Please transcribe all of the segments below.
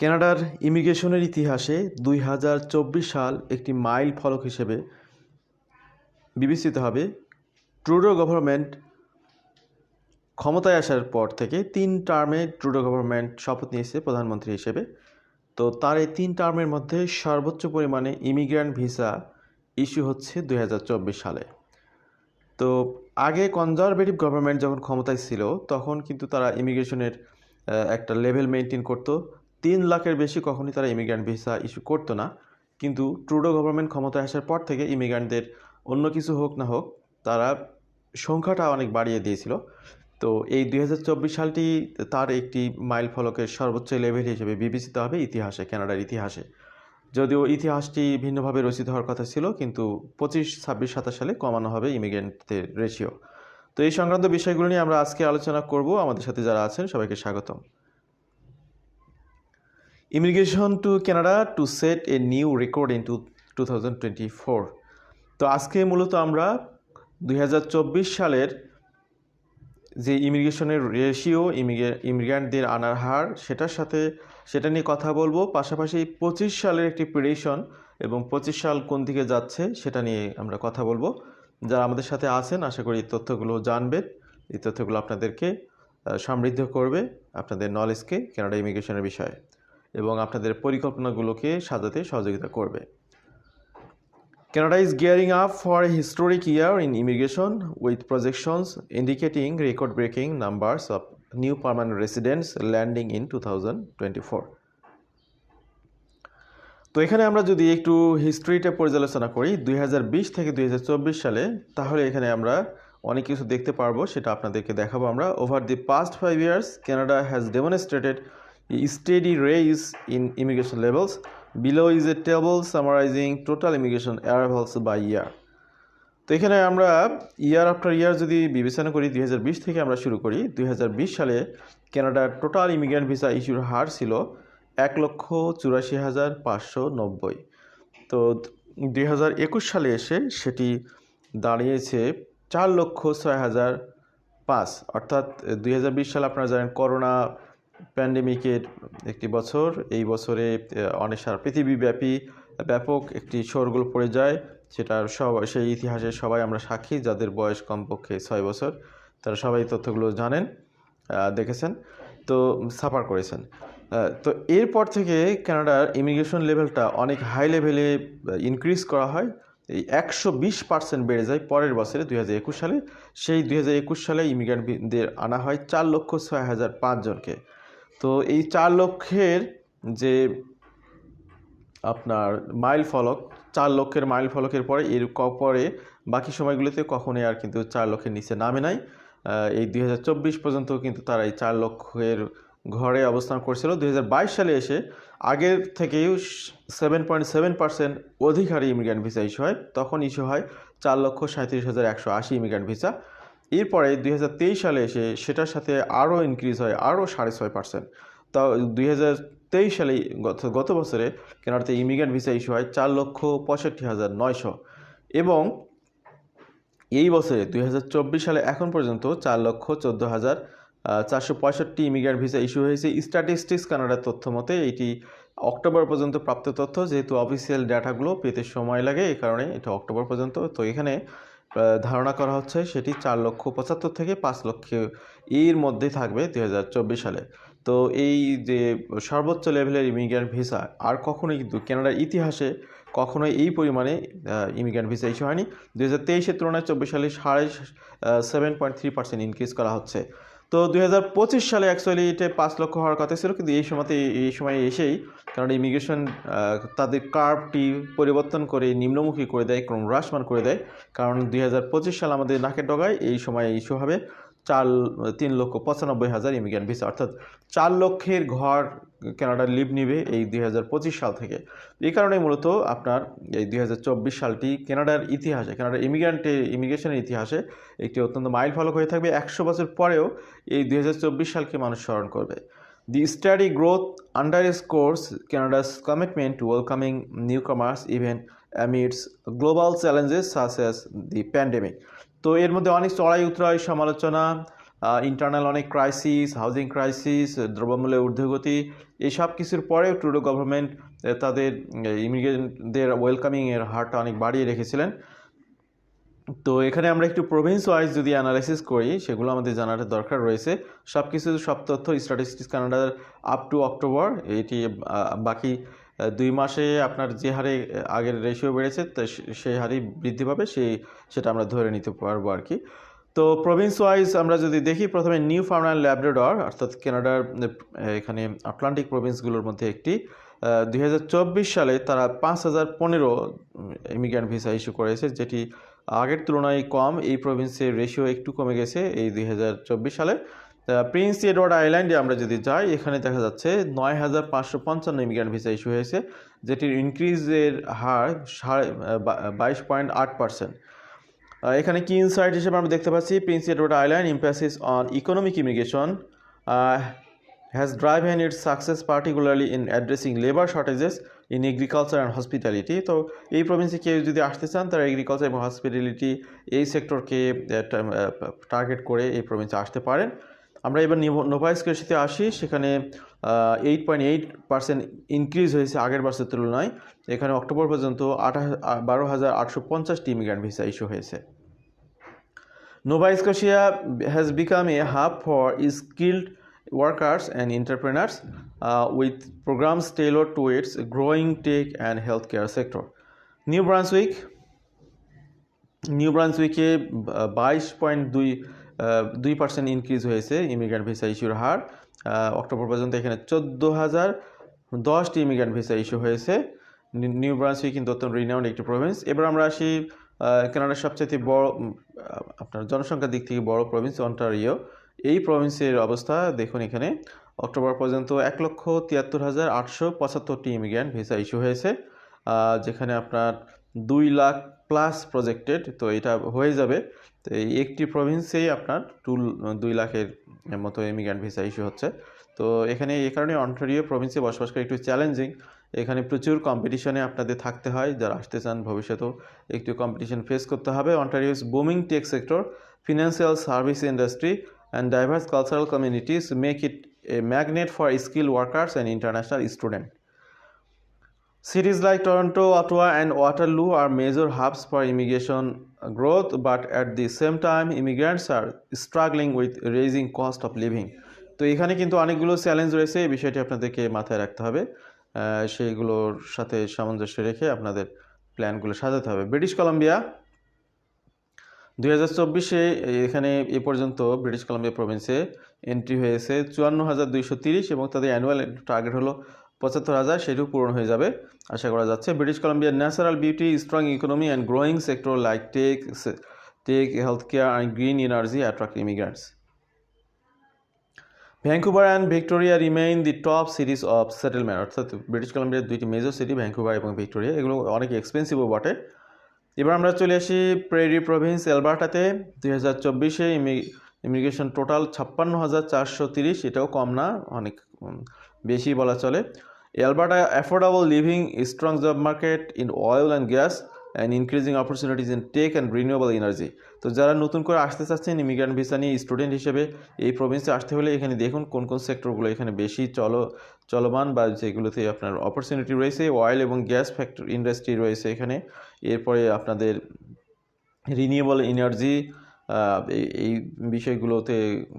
কানাডার ইমিগ্রেশনের ইতিহাসে দুই হাজার চব্বিশ সাল একটি মাইল ফলক হিসেবে বিবেচিত হবে। ট্রুডো গভর্নমেন্ট ক্ষমতায় আসার পর থেকে তিন টার্মে ট্রুডো গভর্নমেন্ট শপথ নিয়েছে প্রধানমন্ত্রী হিসেবে। তো তার এই তিন টার্মের মধ্যে সর্বোচ্চ পরিমাণে ইমিগ্র্যান্ট ভিসা ইস্যু হচ্ছে দুই হাজার চব্বিশ সালে। তো আগে কনজারভেটিভ গভর্নমেন্ট যখন ক্ষমতায় ছিল, তখন কিন্তু তারা ইমিগ্রেশনের একটা লেভেল মেনটেন করতো। তিন লাখের বেশি কখনই তারা ইমিগ্রান্ট ভিসা ইস্যু করতো না। কিন্তু ট্রুডো গভর্নমেন্ট ক্ষমতায় আসার পর থেকে ইমিগ্রান্টদের অন্য কিছু হোক না হোক, তারা সংখ্যাটা অনেক বাড়িয়ে দিয়েছিল। তো এই দু হাজার চব্বিশ সালটি তার একটি মাইল ফলকের সর্বোচ্চ লেভেল হিসেবে বিবেচিত হবে ইতিহাসে, কানাডার ইতিহাসে। যদিও ইতিহাসটি ভিন্নভাবে রচিত হওয়ার কথা ছিল, কিন্তু পঁচিশ, ছাব্বিশ, সাতাশ সালে কমানো হবে ইমিগ্রেন্টদের রেশিও তো এই সংক্রান্ত বিষয়গুলো নিয়ে আমরা আজকে আলোচনা করব। আমাদের সাথে যারা আছেন, সবাইকে স্বাগতম। Immigration to Canada to set a new record in two two তো আজকে মূলত আমরা দুই হাজার চব্বিশ সালের যে ইমিগ্রেশনের রেশিও ইমিগ্রেন্টদের আনার হার, সেটার সাথে সেটা নিয়ে কথা বলব। পাশাপাশি পঁচিশ সালের একটি প্রেডিশন এবং পঁচিশ সাল কোন দিকে যাচ্ছে, সেটা নিয়ে আমরা কথা বলব। যারা আমাদের সাথে আছেন, আশা করি এই তথ্যগুলো জানবেন। এই তথ্যগুলো আপনাদেরকে সমৃদ্ধ করবে আপনাদের নলেজকে কানাডা ইমিগ্রেশনের বিষয়ে। এবং আপনাদের পরিকল্পনাগুলোকে সাজাতে সহযোগিতা করবে। Canada is gearing up for historic year in immigration with projections indicating record breaking numbers of new permanent residents landing in two তো এখানে আমরা যদি একটু হিস্ট্রিটা পর্যালোচনা করি, দুই হাজার বিশ থেকে দুই হাজার চব্বিশ সালে, তাহলে এখানে আমরা অনেক কিছু দেখতে পারব, সেটা আপনাদেরকে দেখাবো আমরা। Over the past five years Canada has demonstrated steady raise in immigration levels below is a table summarizing total immigration arrivals by year তো এখানে আমরা ইয়ার আফটার ইয়ার যদি বিবেচনা করি, দুই হাজার বিশ থেকে আমরা শুরু করি, দুই হাজার বিশ সালে কানাডার টোটাল ইমিগ্রেন্ট ভিসা ইস্যুর হার ছিল এক লক্ষ চুরাশি হাজার পাঁচশো নব্বই। তো দুই হাজার একুশ সালে এসে সেটি দাঁড়িয়েছে চার লক্ষ ছয় হাজার পাঁচ। অর্থাৎ দুই হাজার বিশ সালে আপনারা জানেন, করোনা প্যান্ডেমিকের একটি বছর, এই বছরে অনেক সারা পৃথিবীব্যাপী ব্যাপক একটি শোরগোল পড়ে যায়, সেটার সব, সেই ইতিহাসে সবাই আমরা সাক্ষী, যাদের বয়স কমপক্ষে ছয় বছর, তারা সবাই তথ্যগুলো জানেন দেখেছেন, তো সাফার করেছেন। তো এরপর থেকে কানাডার ইমিগ্রেশন লেভেলটা অনেক হাই লেভেলে ইনক্রিজ করা হয়, এই একশো বিশ পার্সেন্ট বেড়ে যায় পরের বছরে, দুই একুশ সালে। সেই দুই হাজার একুশ সালে ইমিগ্রেন্টদের আনা হয় চার লক্ষ ছয় হাজার পাঁচজনকে। তো এই চার লক্ষের যে আপনার মাইল ফলক, চার লক্ষের মাইল ফলকের পরে, এর পরে বাকি সময়গুলোতে কখনোই আর কিন্তু চার লক্ষের নিচে নামে নাই। এই দুই হাজার চব্বিশ পর্যন্ত কিন্তু তারা এই চার লক্ষের ঘরে অবস্থান করছিল। দুই হাজার বাইশ সালে এসে আগের থেকেও সেভেন পয়েন্ট সেভেন পার্সেন্ট অধিক হারে ভিসা ইস্যু হয়। তখন ইস্যু হয় চার লক্ষ সাঁত্রিশ হাজার একশো আশি ইমিগ্রেন্ট ভিসা। এরপরে দুই হাজার তেইশ সালে এসে সেটার সাথে আরও ইনক্রিজ হয়, আরও সাড়ে ছয় পার্সেন্ট তা দুই তেইশ সালে গত গত বছরে কেনাডাতে ইমিগ্রেন্ট ভিসা ইস্যু হয় চার লক্ষ পঁয়ষট্টি হাজার নয়শো। এবং এই বছরে দুই হাজার চব্বিশ সালে এখন পর্যন্ত চার লক্ষ চোদ্দ হাজার চারশো পঁয়ষট্টি ইমিগ্রেন্ট ভিসা ইস্যু হয়েছে। স্ট্যাটিস্টিক্স কানাডার তথ্য মতে এটি অক্টোবর পর্যন্ত প্রাপ্ত তথ্য, যেহেতু অফিসিয়াল ডাটাগুলো পেতে সময় লাগে, এই কারণে এটা অক্টোবর পর্যন্ত। তো এখানে ধারণা করা হচ্ছে সেটি চার লক্ষ পঁচাত্তর থেকে পাঁচ লক্ষ এর মধ্যে থাকবে দুই হাজার চব্বিশ সালে। তো এই যে সর্বোচ্চ লেভেলের ইমিগ্রেন্ট ভিসা আর কখনোই কিন্তু কেনাডার ইতিহাসে কখনোই এই পরিমাণে ইমিগ্রেন্ট ভিসা ইস্যু হয়নি। দু হাজার তেইশের তুলনায় চব্বিশ সালে সাড়ে seven point three percent increase করা হচ্ছে। তো দুই হাজার পঁচিশ সালে অ্যাকচুয়ালি এটা পাঁচ লক্ষ হওয়ার কথা ছিল, কিন্তু এই সময়তে, এই সময় এসেই কারণ ইমিগ্রেশন তাদের কার্ভটি পরিবর্তন করে নিম্নমুখী করে দেয় ক্রম হ্রাসমান করে দেয়। কারণ দুই হাজার পঁচিশ সাল আমাদের নাকের ডগায় এই সময় ইস্যু হবে। চার, তিন লক্ষ পঁচানব্বই হাজার ইমিগ্রেন্ট ভিসা, অর্থাৎ চার লক্ষের ঘর কানাডার লিভ নিবে এই দুই হাজার পঁচিশ সাল থেকে। এই কারণে মূলত আপনার এই দুই হাজার চব্বিশ সালটি কানাডার ইতিহাসে, কানাডার ইমিগ্রেন্টের ইমিগ্রেশনের ইতিহাসে একটি অত্যন্ত মাইল ফলক হয়ে থাকবে। একশো বছর পরেও এই দুই হাজার চব্বিশ সালকে মানুষ স্মরণ করবে। The steady growth underscores Canada's commitment to welcoming new comers even amidst global challenges as the pandemic তো এর মধ্যে অনেক চড়াই উতরাই সমালোচনা ইন্টারনাল অনেক ক্রাইসিস হাউজিং ক্রাইসিস দ্রব্যমূল্যের ঊর্ধ্বগতি এই সব কিছুর পরেও ট্রুডো গভর্নমেন্ট তাদের ইমিগ্রেন্টদের ওয়েলকামিংয়ের হারটা অনেক বাড়িয়ে রেখেছিলেন। তো এখানে আমরা একটু প্রভিন্স ওয়াইজ যদি অ্যানালাইসিস করি, সেগুলো আমাদের জানার দরকার রয়েছে। সব কিছু সব তথ্য স্ট্যাটিস্টিক্স কানাডার আপ টু অক্টোবর এটি বাকি দুই মাসে আপনার যে হারে আগের রেশিও বেড়েছে সেই হারেই বৃদ্ধি পাবে সেই সেটা আমরা ধরে নিতে পারব আর কি। তো প্রভিন্স ওয়াইজ আমরা যদি দেখি, প্রথমে নিউ ফাউন্ডল্যান্ড ল্যাব্রাডর অর্থাৎ কানাডার এখানে আটলান্টিক প্রভিন্সগুলোর মধ্যে একটি। দুই হাজার চব্বিশ সালে তারা পাঁচ হাজার পনেরো ইমিগ্রেন্ট ভিসা ইস্যু করেছে, যেটি আগের তুলনায় কম। এই প্রভিন্সের রেশিও একটু কমে গেছে এই দুই হাজার চব্বিশ সালে। প্রিন্স এডওয়ার্ড আইল্যান্ডে আমরা যদি যাই, এখানে দেখা যাচ্ছে নয় হাজার পাঁচশো পঞ্চান্ন ইমিগ্রেন্ট ভিসা ইস্যু হয়েছে, যেটির ইনক্রিজের হার সাড়ে বাইশ পয়েন্ট আট পার্সেন্ট। এখানে কি ইনসাইট হিসেবে আমরা দেখতে পাচ্ছি, Prince Edward Island emphasis on economic immigration has drive driven its success particularly in addressing labour shortages in agriculture and hospitality তো এই প্রভিন্সে কেউ যদি আসতে চান, তারা এগ্রিকালচার এবং হসপিটালিটি এই সেক্টরকে টার্গেট করে এই প্রভিন্সে আসতে পারেন। আমরা এবার নোভাইস্কের সাথে আসি, সেখানে eight point eight percent increase হয়েছে আগের বার্সের তুলনায়। এখানে অক্টোবর পর্যন্ত আট বারো হাজার ভিসা ইস্যু হয়েছে। Nova Scotia has become a hub for skilled workers and entrepreneurs with programs tailored to its growing tech and health care sector New Brunswick new ব্রান্স উইকে বাইশ পয়েন্ট দুই দুই পার্সেন্ট ইনক্রিজ হয়েছে ইমিগ্রেন্ট ভিসা ইস্যুর হার। October পর্যন্ত এখানে চোদ্দ হাজার দশটি ইমিগ্রেন্ট ভিসা ইস্যু হয়েছে। নিউ ব্রান্সউইক কিন্তু অত্যন্ত রিনাউন্ড একটি প্রভিন্স এবার আমরা আসি কানাডার সবচেয়ে বড় আপনার জনসংখ্যার দিক থেকে বড় প্রভিন্স অন্টারিও এই প্রভিন্সের অবস্থা দেখুন এখানে। অক্টোবর পর্যন্ত এক লক্ষ তিয়াত্তর হাজার আটশো পঁচাত্তরটি ইমিগ্রেন্ট ভিসা ইস্যু হয়েছে। যেখানে আপনার দুই লাখ প্লাস প্রজেক্টেড তো এটা হয়ে যাবে। তো এই একটি প্রভিন্সেই আপনার টু দুই লাখের মতো ইমিগ্রেন্ট ভিসা ইস্যু হচ্ছে। তো এখানে এই কারণে অন্টারিও প্রভিন্সে বসবাস করা একটু চ্যালেঞ্জিং এখানে প্রচুর কম্পিটিশনে আপনাদের থাকতে হয়, যারা আসতে চান ভবিষ্যতেও একটু কম্পিটিশন ফেস করতে হবে। Ontario's booming tech sector financial service industry and diverse cultural communities make it a magnet for skill workers and international student Cities like Toronto, Ottawa, and Waterloo are major hubs for immigration growth, but at the same time, immigrants are struggling with raising cost of living. তো এখানে কিন্তু অনেকগুলো challenge রয়েছে এই বিষয়টি আপনাদেরকে মাথায় রাখতে হবে। সেইগুলোর সাথে সামঞ্জস্য রেখে আপনাদের প্ল্যানগুলো সাজাতে হবে। ব্রিটিশ কলাম্বিয়া দুই হাজার চব্বিশে এখানে এ পর্যন্ত ব্রিটিশ কলাম্বিয়া প্রভিন্সে এন্ট্রি হয়েছে। চুয়ান্ন হাজার দুইশো তিরিশ এবং তাদের অ্যানুয়াল টার্গেট হলো পঁচাত্তর হাজার সেটিও পূরণ হয়ে যাবে, আশা করা যাচ্ছে। British কলাম্বিয়ার natural beauty, strong economy and growing sector like tech tech health care and green energy attract immigrants. Vancouver and Victoria remain the top series of settlement, অর্থাৎ ব্রিটিশ কলাম্বিয়ার দুইটি মেজর সিটি, ভ্যাঙ্কুভার এবং Victoria, এগুলো অনেক এক্সপেন্সিভও বটে। এবার আমরা চলে আসি প্রেরি প্রভিন্স এলবার্টাতে দুই হাজার চব্বিশে ইমিগ্রেশন টোটাল ছাপ্পান্ন হাজার চারশো তিরিশ, এটাও কম না, অনেক বেশি বলা চলে। Alberta affordable living strong job market in oil and gas and increasing opportunities in tech and renewable energy তো যারা নতুন করে আসতে চাচ্ছেন ইমিগ্রেন্ট ভিসা নিয়ে স্টুডেন্ট হিসেবে এই প্রভিন্সে আসতে হলে এখানে দেখুন কোন কোন সেক্টরগুলো এখানে বেশি চলো, চলমান বা যেগুলোতে আপনার অপরচুনিটি রয়েছে। অয়েল এবং গ্যাস ফ্যাক্টর ইন্ডাস্ট্রি রয়েছে এখানে। এরপরে আপনাদের রিনিউয়েবল এনার্জি এই বিষয়গুলোতে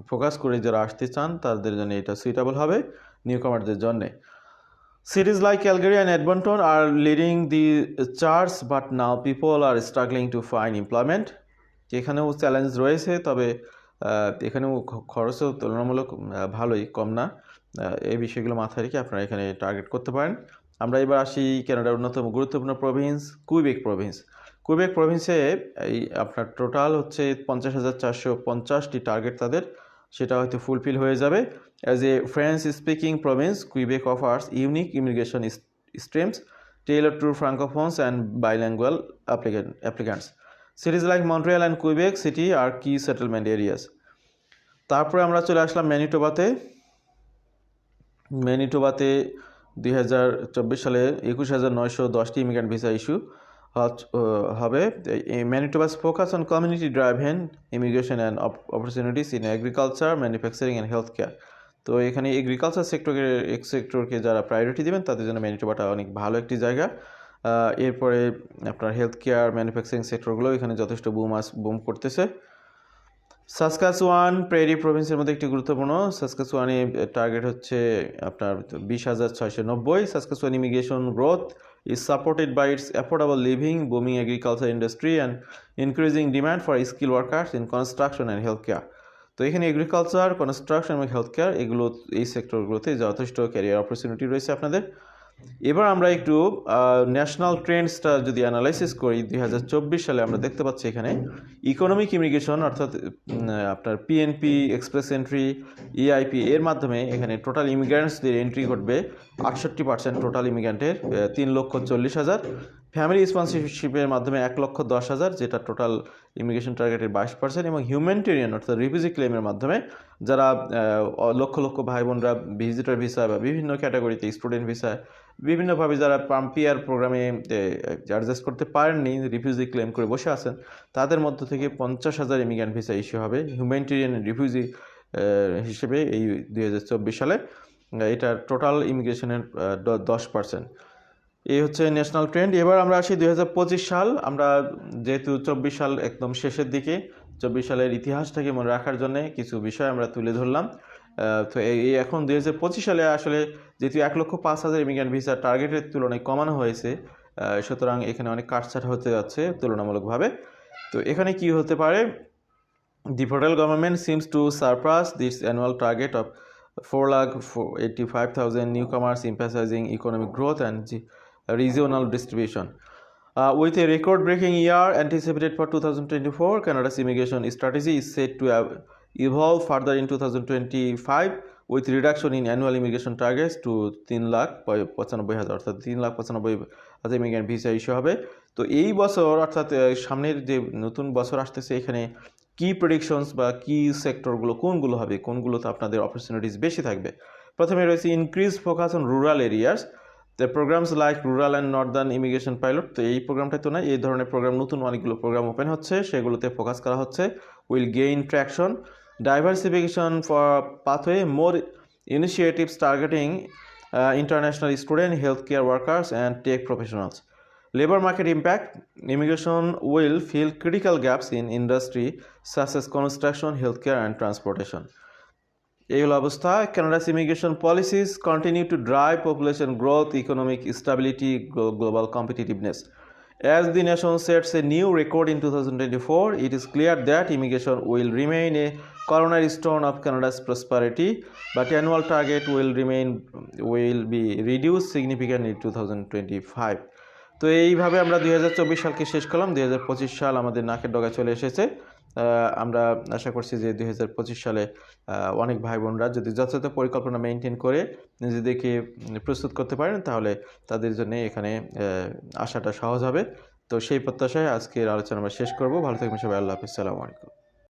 ফোকাস করে যারা আসতে চান, তাদের জন্য এটা সুইটেবল হবে। নিউ কামারদের জন্যে। Cities like Calgary and Edmonton are leading the charts, but now people are struggling to find employment. এখানেও চ্যালেঞ্জ রয়েছে তবে এখানেও খরচও তুলনামূলক ভালোই কম না। এই বিষয়গুলো মাথায় রেখে আপনারা এখানে টার্গেট করতে পারেন। আমরা এবার আসি ক্যানাডার অন্যতম গুরুত্বপূর্ণ প্রভিন্স কুইবেক প্রভিন্স কুইবেক প্রভিন্সে এই আপনার টোটাল হচ্ছে পঞ্চাশ হাজার চারশো পঞ্চাশটি টার্গেট তাদের। সেটা হয়তো ফুলফিল হয়ে যাবে as a French speaking province Quebec offers unique immigration streams to francophones and bilingual applicant, applicants. Cities like Montreal and Quebec City are key settlement areas. তারপরে আমরা চলে আসলাম ম্যানিটোবাতে ম্যানিটোবাতে দুই হাজার চব্বিশ সালে একুশ হাজার নয়শো দশটি ইমিগ্রেন্ট ভিসা ইস্যু হবে। Manitoba's focus on community driven immigration and opportunities in agriculture manufacturing and health care তো এখানে এগ্রিকালচার সেক্টরকে এক সেক্টরকে যারা প্রায়োরিটি দেবেন, তাদের জন্য ম্যানিটোবাটা অনেক ভালো একটি জায়গা। এরপরে আপনার হেলথ কেয়ার ম্যানুফ্যাকচারিং সেক্টরগুলো এখানে যথেষ্ট বুম আস বুম করতেছে। সাসকাসওয়ান প্রেরি প্রভিন্সের মধ্যে একটি গুরুত্বপূর্ণ। সাসকাসওয়ানে টার্গেট হচ্ছে আপনার বিশ হাজার ছয়শো নব্বই। Saskatchewan immigration growth is supported by its affordable living, booming agriculture industry, and increasing demand for skilled workers in construction and healthcare. তো এখানে এগ্রিকালচার কনস্ট্রাকশন এবং হেলথ কেয়ার এগুলো এই সেক্টরগুলোতে যথেষ্ট ক্যারিয়ার অপরচুনিটি রয়েছে আপনাদের এবার আমরা একটু ন্যাশনাল ট্রেন্ডসটা যদি অ্যানালাইসিস করি, দুই হাজার চব্বিশ সালে আমরা দেখতে পাচ্ছি এখানে ইকোনমিক ইমিগ্রেশন অর্থাৎ আপনার পিএনপি এক্সপ্রেস এন্ট্রি ইআইপি এর মাধ্যমে এখানে টোটাল ইমিগ্রান্টসদের এন্ট্রি ঘটবে আটষট্টি পার্সেন্ট টোটাল ইমিগ্রান্টের তিন লক্ষ চল্লিশ হাজার। ফ্যামিলি স্পন্সরশিপের মাধ্যমে এক লক্ষ দশ হাজার, যেটা টোটাল ইমিগ্রেশন টার্গেটের বাইশ পার্সেন্ট এবং হিউম্যানিটেরিয়ান অর্থাৎ রিফিউজি ক্লেমের মাধ্যমে যারা লক্ষ লক্ষ ভাই বোনরা ভিজিটর ভিসা বা বিভিন্ন ক্যাটাগরিতে স্টুডেন্ট ভিসা বিভিন্নভাবে যারা পাম্পিয়ার প্রোগ্রামে অ্যাডজাস্ট করতে পারেননি রিফিউজি ক্লেম করে বসে আছেন, তাদের মধ্য থেকে পঞ্চাশ হাজার ইমিগ্রেন্ট ভিসা ইস্যু হবে। হিউম্যানিটেরিয়ান রিফিউজি হিসেবে এই দুই হাজার চব্বিশ সালে এটা টোটাল ইমিগ্রেশনের দশ পার্সেন্ট এই হচ্ছে ন্যাশনাল ট্রেন্ড এবার আমরা আসি দুই হাজার পঁচিশ সাল। আমরা যেহেতু চব্বিশ সাল একদম শেষের দিকে চব্বিশ সালের ইতিহাসটাকে মনে রাখার জন্য কিছু বিষয় আমরা তুলে ধরলাম। তো এই এখন দুই হাজার পঁচিশ সালে আসলে যেহেতু এক লক্ষ পাঁচ হাজার ইমিগ্রেন্ট ভিসা টার্গেটের তুলনায় কমানো হয়েছে সুতরাং এখানে অনেক কাটছাট হতে যাচ্ছে তুলনামূলকভাবে। তো এখানে কি হতে পারে? The federal government seems to surpass this annual target of 4 lakh 85,000 newcomers, emphasizing economic growth and ge- regional distribution. Uh, with a record breaking year anticipated for 2024, Canada's immigration strategy is set to ev- evolve further in 2025 with reduction in annual immigration targets to 3 lakh পঁচানব্বই হাজার অর্থাৎ তিন লাখ পঁচানব্বই হাজার immigrant visa issue হবে তো এই বছর অর্থাৎ সামনের যে নতুন বছর আসতেছে এখানে কি প্রেডিকশনস বা কি সেক্টরগুলো কোনগুলো হবে কোনগুলোতে আপনাদের অপরচুনিটিস বেশি থাকবে প্রথমে রয়েছে increase focus on rural areas the programs like rural and northern immigration pilot তো এই প্রোগ্রামটা তো না এই ধরনের প্রোগ্রাম নতুন অনেকগুলো প্রোগ্রাম ওপেন হচ্ছে সেগুলোতে ফোকাস করা হচ্ছে will gain traction diversification for pathway more initiatives targeting international student health care workers and tech professionals Labor market impact immigration will fill critical gaps in industry such as construction, healthcare, and transportation. এই হলো অবস্থা। Canada's immigration policies continue to drive population growth economic stability global competitiveness as the nation sets a new record in two thousand twenty four it is clear that immigration will remain a cornerstone of Canada's prosperity but annual target will remain will be reduce significant in two thousand twenty five তো এইভাবে আমরা দু চব্বিশ সালকে শেষ করলাম। দু পঁচিশ সাল আমাদের নাকের ডগা চলে এসেছে। আমরা আশা করছি যে দুই হাজার পঁচিশ সালে অনেক ভাই বোনরা যদি যথাযথ পরিকল্পনা মেনটেন করে নিজেদেরকে প্রস্তুত করতে পারেন, তাহলে তাদের জন্য এখানে আসাটা সহজ হবে। তো সেই প্রত্যাশায় আজকের আলোচনা আমরা শেষ করব। ভালো থাকবেন সবাই। আল্লাহ হাফিজ। আলাইকুম।